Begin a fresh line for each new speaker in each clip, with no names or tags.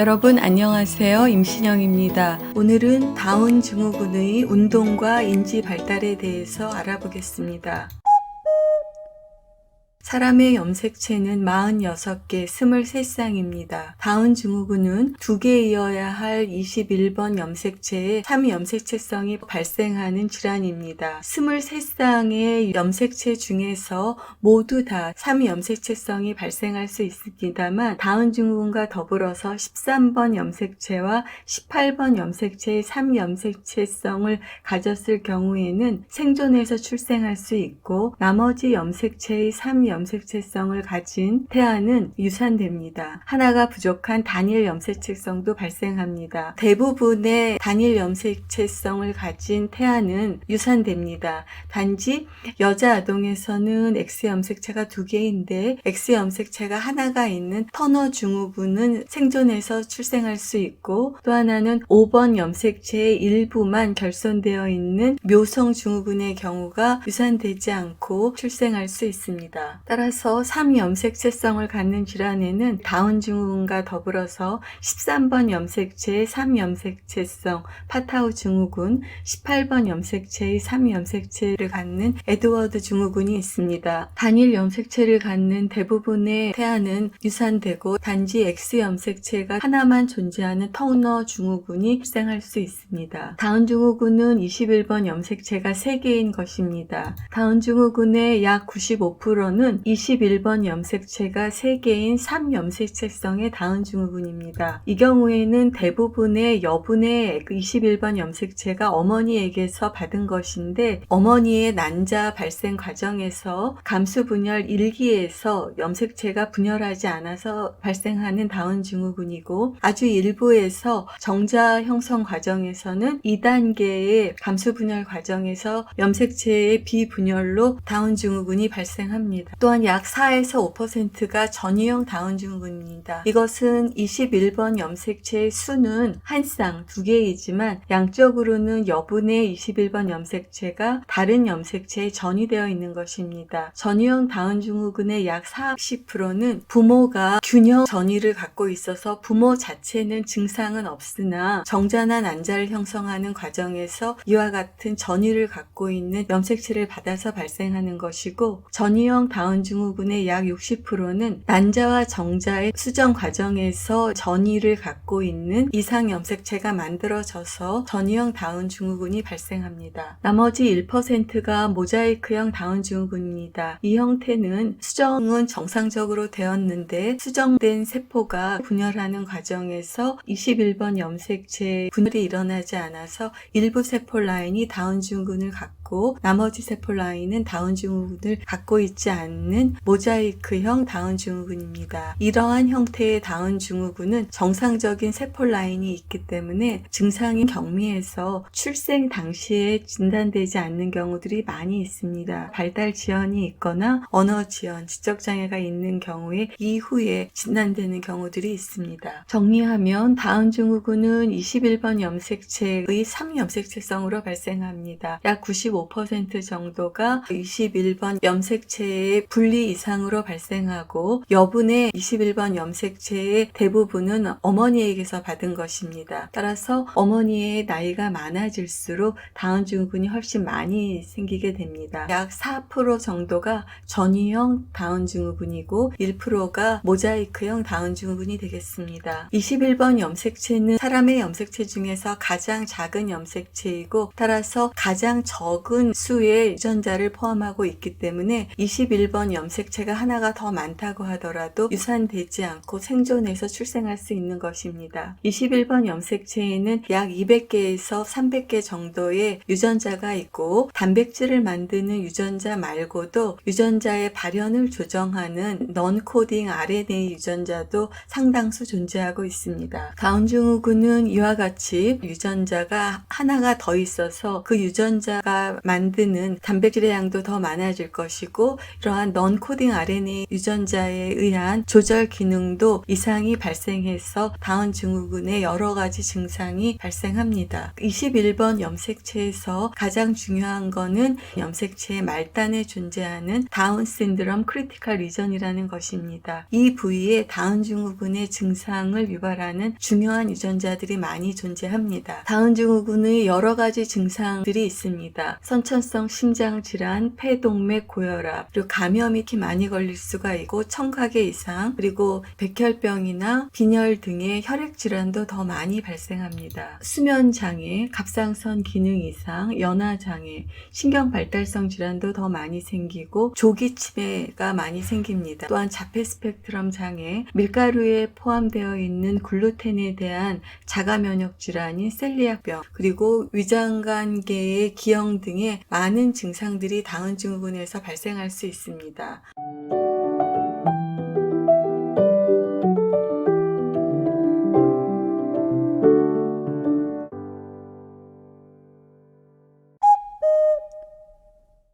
여러분 안녕하세요. 임신영입니다. 오늘은 다운 증후군의 운동과 인지 발달에 대해서 알아보겠습니다. 사람의 염색체는 46개, 23쌍입니다. 다운 증후군은 두 개이어야 할 21번 염색체의 3염색체성이 발생하는 질환입니다. 23쌍의 염색체 중에서 모두 다 3염색체성이 발생할 수 있습니다만 다운 증후군과 더불어서 13번 염색체와 18번 염색체의 3염색체성을 가졌을 경우에는 생존해서 출생할 수 있고 나머지 염색체의 3염 색체성을 가진 태아는 유산됩니다. 하나가 부족한 단일 염색체성도 발생합니다. 대부분의 단일 염색체성을 가진 태아는 유산됩니다. 단지 여자 아동에서는 X 염색체가 두 개인데 X 염색체가 하나가 있는 터너 증후군은 생존해서 출생할 수 있고 또 하나는 5번 염색체의 일부만 결손되어 있는 묘성 증후군의 경우가 유산되지 않고 출생할 수 있습니다. 따라서 3염색체성을 갖는 질환에는 다운 증후군과 더불어서 13번 염색체의 3염색체성 파타우 증후군, 18번 염색체의 3염색체를 갖는 에드워드 증후군이 있습니다. 단일 염색체를 갖는 대부분의 태아는 유산되고 단지 X 염색체가 하나만 존재하는 터너 증후군이 발생할 수 있습니다. 다운 증후군은 21번 염색체가 3개인 것입니다. 다운 증후군의 약 95%는 21번 염색체가 3개인 3염색체성의 다운 증후군입니다. 이 경우에는 대부분의 여분의 21번 염색체가 어머니에게서 받은 것인데 어머니의 난자 발생 과정에서 감수 분열 1기에서 염색체가 분열하지 않아서 발생하는 다운 증후군이고 아주 일부에서 정자 형성 과정에서는 2단계의 감수 분열 과정에서 염색체의 비분열로 다운 증후군이 발생합니다. 또한 약 4에서 5%가 전이형 다운 증후군입니다. 이것은 21번 염색체의 수는 한 쌍, 두 개이지만 양적으로는 여분의 21번 염색체가 다른 염색체에 전이되어 있는 것입니다. 전이형 다운 증후군의 약 40%는 부모가 균형 전이를 갖고 있어서 부모 자체는 증상은 없으나 정자나 난자를 형성하는 과정에서 이와 같은 전이를 갖고 있는 염색체를 받아서 발생하는 것이고 전이형 다운 증후군의 약 60%는 난자와 정자의 수정 과정에서 전이를 갖고 있는 이상 염색체가 만들어져서 전이형 다운 증후군이 발생합니다. 나머지 1%가 모자이크형 다운 증후군입니다. 이 형태는 수정은 정상적으로 되었는데 수정된 세포가 분열하는 과정에서 21번 염색체 분열이 일어나지 않아서 일부 세포 라인이 다운 증후군을 갖고 나머지 세포 라인은 다운 증후군을 갖고 있지 않는 모자이크형 다운 증후군입니다. 이러한 형태의 다운 증후군은 정상적인 세포 라인이 있기 때문에 증상이 경미해서 출생 당시에 진단되지 않는 경우들이 많이 있습니다. 발달 지연이 있거나 언어 지연, 지적 장애가 있는 경우에 이후에 진단되는 경우들이 있습니다. 정리하면 다운 증후군은 21번 염색체의 3염색체성으로 발생합니다. 약 95% 정도가 21번 염색체의 분리 이상으로 발생하고 여분의 21번 염색체의 대부분은 어머니에게서 받은 것입니다. 따라서 어머니의 나이가 많아질수록 다운 증후군이 훨씬 많이 생기게 됩니다. 약 4% 정도가 전이형 다운 증후군이고 1%가 모자이크형 다운 증후군이 되겠습니다. 21번 염색체는 사람의 염색체 중에서 가장 작은 염색체이고 따라서 가장 적은 수의 유전자를 포함하고 있기 때문에 21번 염색체가 하나가 더 많다고 하더라도 유산되지 않고 생존해서 출생할 수 있는 것입니다. 21번 염색체에는 약 200개에서 300개 정도의 유전자가 있고 단백질을 만드는 유전자 말고도 유전자의 발현을 조정하는 넌 코딩 RNA 유전자도 상당수 존재하고 있습니다. 다운 증후군은 이와 같이 유전자가 하나가 더 있어서 그 유전자가 만드는 단백질의 양도 더 많아질 것이고 이러한 넌 코딩 RNA 유전자에 의한 조절 기능도 이상이 발생해서 다운 증후군의 여러 가지 증상이 발생합니다. 21번 염색체에서 가장 중요한 거는 염색체의 말단에 존재하는 다운 신드롬 크리티컬 리전이라는 것입니다. 이 부위에 다운 증후군의 증상을 유발하는 중요한 유전자들이 많이 존재합니다. 다운 증후군의 여러 가지 증상들이 있습니다. 선천성 심장 질환, 폐동맥 고혈압, 그리고 감염이 특히 많이 걸릴 수가 있고 청각의 이상, 그리고 백혈병이나 빈혈 등의 혈액 질환도 더 많이 발생합니다. 수면 장애, 갑상선 기능 이상, 연화 장애, 신경 발달성 질환도 더 많이 생기고 조기 치매가 많이 생깁니다. 또한 자폐 스펙트럼 장애, 밀가루에 포함되어 있는 글루텐에 대한 자가 면역 질환인 셀리악병, 그리고 위장관계의 기형 등의 많은 증상들이 다운 증후군에서 발생할 수 있습니다.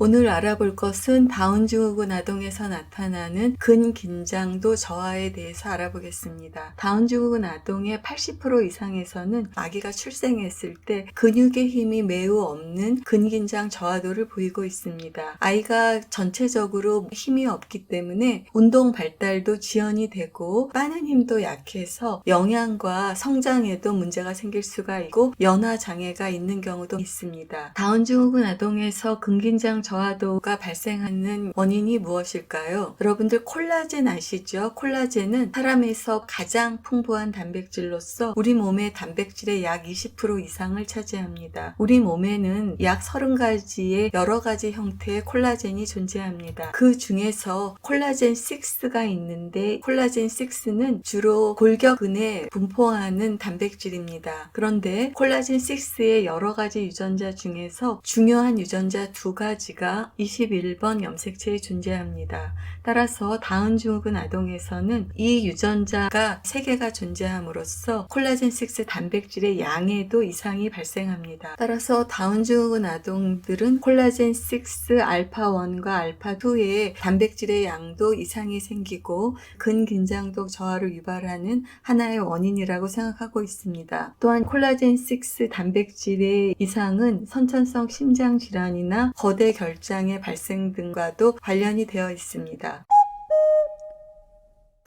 오늘 알아볼 것은 다운 증후군 아동에서 나타나는 근긴장도 저하에 대해서 알아보겠습니다. 다운 증후군 아동의 80% 이상에서는 아기가 출생했을 때 근육의 힘이 매우 없는 근긴장 저하도를 보이고 있습니다. 아이가 전체적으로 힘이 없기 때문에 운동 발달도 지연이 되고 빠는 힘도 약해서 영양과 성장에도 문제가 생길 수가 있고 연화 장애가 있는 경우도 있습니다. 다운 증후군 아동에서 근긴장 저하도가 발생하는 원인이 무엇일까요? 여러분들 콜라겐 아시죠? 콜라겐은 사람에서 가장 풍부한 단백질로서 우리 몸의 단백질의 약 20% 이상을 차지합니다. 우리 몸에는 약 30가지의 여러 가지 형태의 콜라겐이 존재합니다. 그 중에서 콜라겐 6가 있는데 콜라겐 6는 주로 골격근에 분포하는 단백질입니다. 그런데 콜라겐 6의 여러 가지 유전자 중에서 중요한 유전자 두 가지가 21번 염색체에 존재합니다. 따라서 다운 증후군 아동에서는 이 유전자가 3개가 존재함으로써 콜라겐 6 단백질의 양에도 이상이 발생합니다. 따라서 다운 증후군 아동들은 콜라겐 6 알파 1과 알파 2의 단백질의 양도 이상이 생기고 근긴장도 저하를 유발하는 하나의 원인이라고 생각하고 있습니다. 또한 콜라겐 6 단백질의 이상은 선천성 심장 질환이나 거대 결 장의 발생 등과도 관련이 되어 있습니다.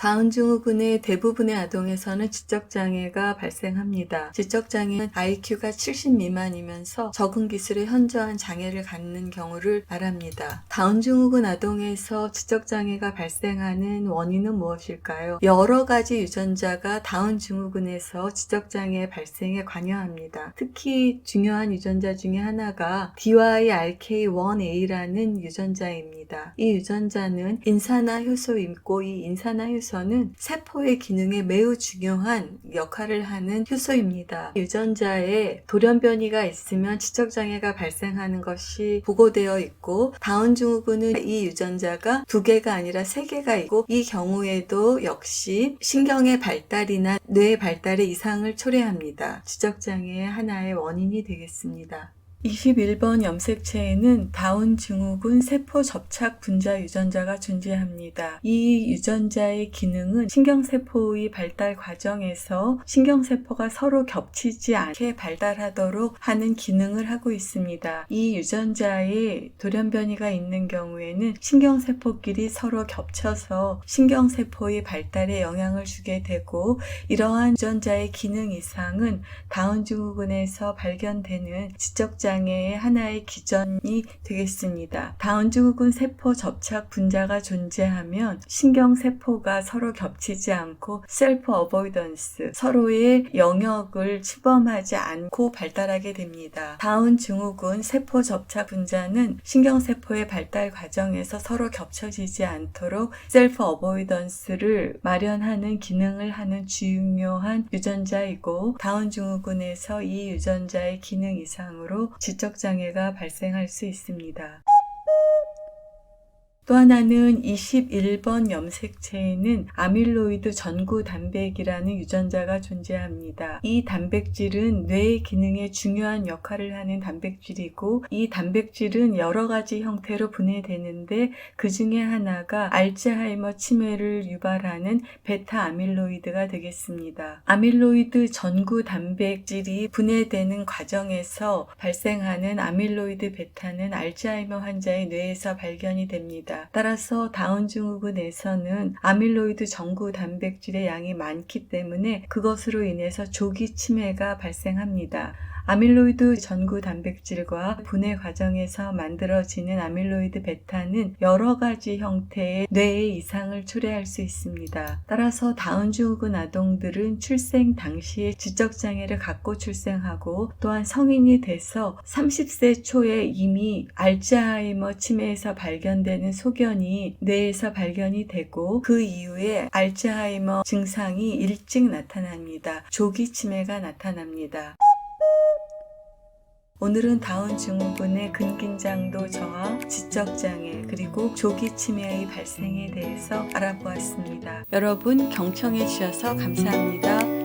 다운 증후군의 대부분의 아동에서는 지적장애가 발생합니다. 지적장애는 IQ가 70 미만이면서 적응 기술에 현저한 장애를 갖는 경우를 말합니다. 다운 증후군 아동에서 지적장애가 발생하는 원인은 무엇일까요? 여러 가지 유전자가 다운 증후군에서 지적장애 발생에 관여합니다. 특히 중요한 유전자 중에 하나가 DYRK1A라는 유전자입니다. 이 유전자는 인산화 효소이고 이 인산화 효소 효소는 세포의 기능에 매우 중요한 역할을 하는 효소입니다. 유전자에 돌연변이가 있으면 지적장애가 발생하는 것이 보고되어 있고 다운 증후군은 이 유전자가 두 개가 아니라 세 개가 있고 이 경우에도 역시 신경의 발달이나 뇌의 발달에 이상을 초래합니다. 지적장애의 하나의 원인이 되겠습니다. 21번 염색체에는 다운 증후군 세포 접착 분자 유전자가 존재합니다. 이 유전자의 기능은 신경세포의 발달 과정에서 신경세포가 서로 겹치지 않게 발달하도록 하는 기능을 하고 있습니다. 이 유전자에 돌연변이가 있는 경우에는 신경세포끼리 서로 겹쳐서 신경세포의 발달에 영향을 주게 되고 이러한 유전자의 기능 이상은 다운 증후군에서 발견되는 지적자 장애의 하나의 기전이 되겠습니다. 다운증후군 세포 접착 분자가 존재하면 신경 세포가 서로 겹치지 않고 셀프 어보이던스, 서로의 영역을 침범하지 않고 발달하게 됩니다. 다운 증후군 세포 접착 분자는 신경 세포의 발달 과정에서 서로 겹쳐지지 않도록 셀프 어보이던스를 마련하는 기능을 하는 중요한 유전자이고 다운 증후군에서 이 유전자의 기능 이상으로 지적장애가 발생할 수 있습니다. 또 하나는 21번 염색체에는 아밀로이드 전구 단백이라는 유전자가 존재합니다. 이 단백질은 뇌의 기능에 중요한 역할을 하는 단백질이고 이 단백질은 여러 가지 형태로 분해되는데 그 중에 하나가 알츠하이머 치매를 유발하는 베타 아밀로이드가 되겠습니다. 아밀로이드 전구 단백질이 분해되는 과정에서 발생하는 아밀로이드 베타는 알츠하이머 환자의 뇌에서 발견이 됩 따라서 다운 증후군에서는 아밀로이드 전구 단백질의 양이 많기 때문에 그것으로 인해서 조기 치매가 발생합니다. 아밀로이드 전구 단백질과 분해 과정에서 만들어지는 아밀로이드 베타는 여러 가지 형태의 뇌의 이상을 초래할 수 있습니다. 따라서 다운 증후군 아동들은 출생 당시에 지적 장애를 갖고 출생하고 또한 성인이 돼서 30세 초에 이미 알츠하이머 치매에서 발견되는 소견이 뇌에서 발견이 되고 그 이후에 알츠하이머 증상이 일찍 나타납니다. 조기 치매가 나타납니다. 오늘은 다운 증후군의 근긴장도 저하, 지적장애, 그리고 조기 치매의 발생에 대해서 알아보았습니다. 여러분 경청해 주셔서 감사합니다.